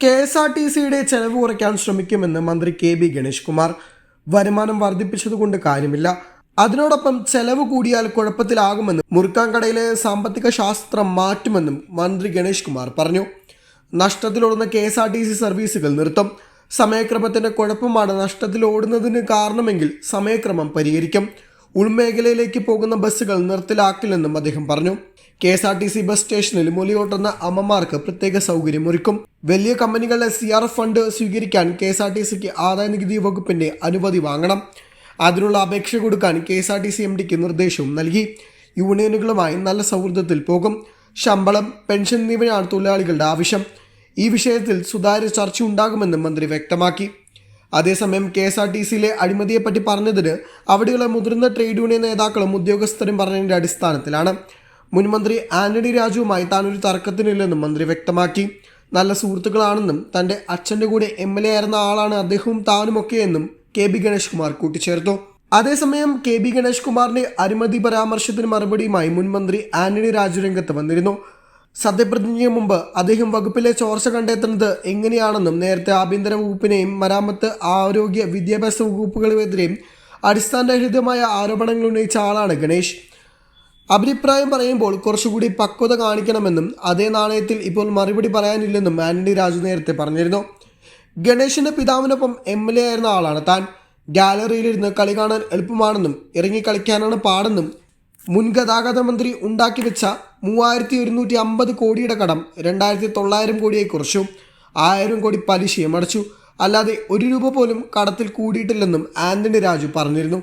K S R T സിയുടെ ചെലവ് കുറയ്ക്കാൻ ശ്രമിക്കുമെന്ന് മന്ത്രി കെ ബി ഗണേഷ് കുമാർ വരുമാനം വർദ്ധിപ്പിച്ചതുകൊണ്ട് കാര്യമില്ല. അതിനോടൊപ്പം ചെലവ് കൂടിയാൽ കുഴപ്പത്തിലാകുമെന്നും മുറുക്കാൻകടയിലെ സാമ്പത്തിക ശാസ്ത്രം മാറ്റുമെന്നും മന്ത്രി ഗണേഷ് കുമാർ പറഞ്ഞു. നഷ്ടത്തിലോടുന്ന K S R T C സർവീസുകൾ നിർത്തും. സമയക്രമത്തിന്റെ കുഴപ്പമാണ് നഷ്ടത്തിലോടുന്നതിന് കാരണമെങ്കിൽ സമയക്രമം പരിഹരിക്കും. ഉൾമേഖലയിലേക്ക് പോകുന്ന ബസ്സുകൾ നിർത്തലാക്കില്ലെന്നും അദ്ദേഹം പറഞ്ഞു. K S R T C bus സ്റ്റേഷനിൽ മുലയോട്ടുന്ന അമ്മമാർക്ക് പ്രത്യേക സൗകര്യമൊരുക്കും. വലിയ കമ്പനികളുടെ സി ആർ ഫണ്ട് സ്വീകരിക്കാൻ കെ എസ് ആർ ടി സിക്ക് ആദായ നികുതി വകുപ്പിന്റെ അനുമതി വാങ്ങണം. അതിനുള്ള അപേക്ഷ കൊടുക്കാൻ K S R T C M ഡിക്ക് നിർദ്ദേശവും നൽകി. യൂണിയനുകളുമായി നല്ല സൗഹൃദത്തിൽ പോകും. ശമ്പളം പെൻഷൻ എന്നിവയാണ് തൊഴിലാളികളുടെ ആവശ്യം. ഈ വിഷയത്തിൽ സുതാര്യ ചർച്ച ഉണ്ടാകുമെന്നും മന്ത്രി വ്യക്തമാക്കി. അതേസമയം കെ എസ് ആർ ടി സിയിലെ അഴിമതിയെപ്പറ്റി പറഞ്ഞതിന് അവിടെയുള്ള മുതിർന്ന ട്രേഡ് യൂണിയൻ നേതാക്കളും ഉദ്യോഗസ്ഥരും പറഞ്ഞതിന്റെ അടിസ്ഥാനത്തിലാണ്. മുൻമന്ത്രി ആന്റണി രാജുവുമായി താൻ ഒരു തർക്കത്തിനില്ലെന്നും മന്ത്രി വ്യക്തമാക്കി. നല്ല സുഹൃത്തുക്കളാണെന്നും തന്റെ അച്ഛന്റെ കൂടെ എം എൽ എ ആയിരുന്ന ആളാണ് അദ്ദേഹവും താനുമൊക്കെയെന്നും കെ ബി ഗണേഷ് കുമാർ കൂട്ടിച്ചേർത്തു. അതേസമയം കെ ബി ഗണേഷ് കുമാറിന്റെ അഴിമതി പരാമർശത്തിന് മറുപടിയുമായി മുൻമന്ത്രി ആന്റണി രാജു രംഗത്ത് വന്നിരുന്നു. സത്യപ്രതിജ്ഞയ്ക്ക് മുമ്പ് അദ്ദേഹം വകുപ്പിലെ ചോർച്ച കണ്ടെത്തുന്നത് എങ്ങനെയാണെന്നും നേരത്തെ ആഭ്യന്തര വകുപ്പിനെയും മരാമത്ത് ആരോഗ്യ വിദ്യാഭ്യാസ വകുപ്പുകളുമെതിരെയും അടിസ്ഥാനരഹിതമായ ആരോപണങ്ങൾ ഉന്നയിച്ച ആളാണ് ഗണേഷ്. അഭിപ്രായം പറയുമ്പോൾ കുറച്ചുകൂടി പക്വത കാണിക്കണമെന്നും അതേ നാണയത്തിൽ ഇപ്പോൾ മറുപടി പറയാനില്ലെന്നും ആന്റണി രാജു നേരത്തെ പറഞ്ഞിരുന്നു. ഗണേഷിന്റെ പിതാവിനൊപ്പം എം എൽ എ ആയിരുന്ന ആളാണ് താൻ. ഗാലറിയിലിരുന്ന് കളി കാണാൻ എളുപ്പമാണെന്നും ഇറങ്ങി കളിക്കാനാണ് പാടെന്നും മുൻ ഗതാഗത മന്ത്രി ഉണ്ടാക്കി വെച്ച മൂവായിരത്തി ഒരുന്നൂറ്റി അമ്പത് കോടിയുടെ കടം രണ്ടായിരത്തി തൊള്ളായിരം കോടിയായി കുറച്ചു. ആയിരം കോടി പലിശയും അടച്ചു. അല്ലാതെ ഒരു രൂപ പോലും കടത്തിൽ കൂടിയിട്ടില്ലെന്നും ആന്റണി രാജു പറഞ്ഞിരുന്നു.